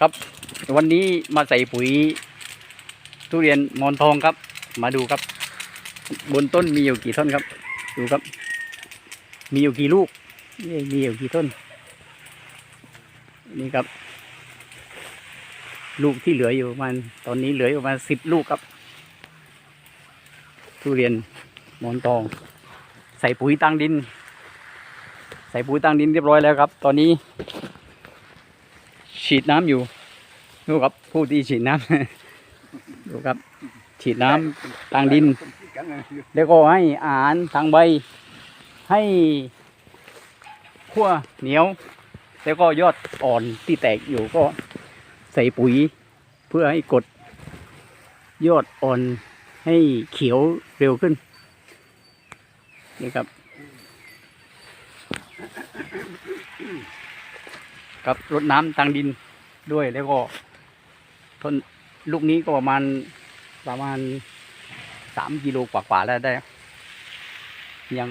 ครับ วันนี้มาใส่ปุ๋ย ทุเรียนมอนทองครับ มาดูครับ บนต้นมีอยู่กี่ต้นครับ ดูครับ มีอยู่กี่ลูกนี่มีอยู่กี่ต้น นี่ครับ ลูกที่เหลืออยู่ประมาณตอนนี้เหลืออยู่ประมาณสิบลูกครับ ทุเรียนมอนทอง ใส่ปุ๋ยตั้งดิน ใส่ปุ๋ยตั้งดินเรียบร้อยแล้วครับ ตอนนี้ ฉีดน้ำอยู่ดูครับผู้ที่ฉีดน้ำดูครับ ฉีดน้ำตั้งดิน แล้วก็ให้อาหารทางใบ ให้ขั้วเหนียว แล้วก็ยอดอ่อนที่แตกอยู่ก็ใส่ปุ๋ย เพื่อให้กด ยอดอ่อนให้เขียวเร็วขึ้นนี่ครับ กับรดน้ำทางดินด้วยแล้วก็ต้นลูกนี้ก็ประมาณประมาณสามกิโลกว่าๆแล้วได้ ยัง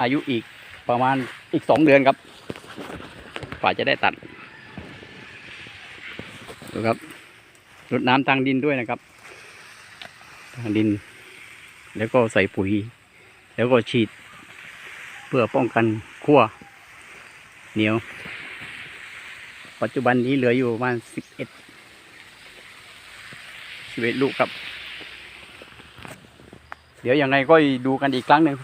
อายุอีกประมาณอีกสองเดือนครับ กว่าจะได้ตัดดูครับรดน้ำทางดินด้วยนะครับ ทางดิน แล้วก็ใส่ปุ๋ย แล้วก็ฉีด เพื่อป้องกันขั้ว เหนียว ปัจจุบันนี้เหลืออยู่ประมาณสิบเอ็ดสิบเอ็ดลูกครับ เดี๋ยวยังไงก็ดูกันอีกครั้งหนึ่ง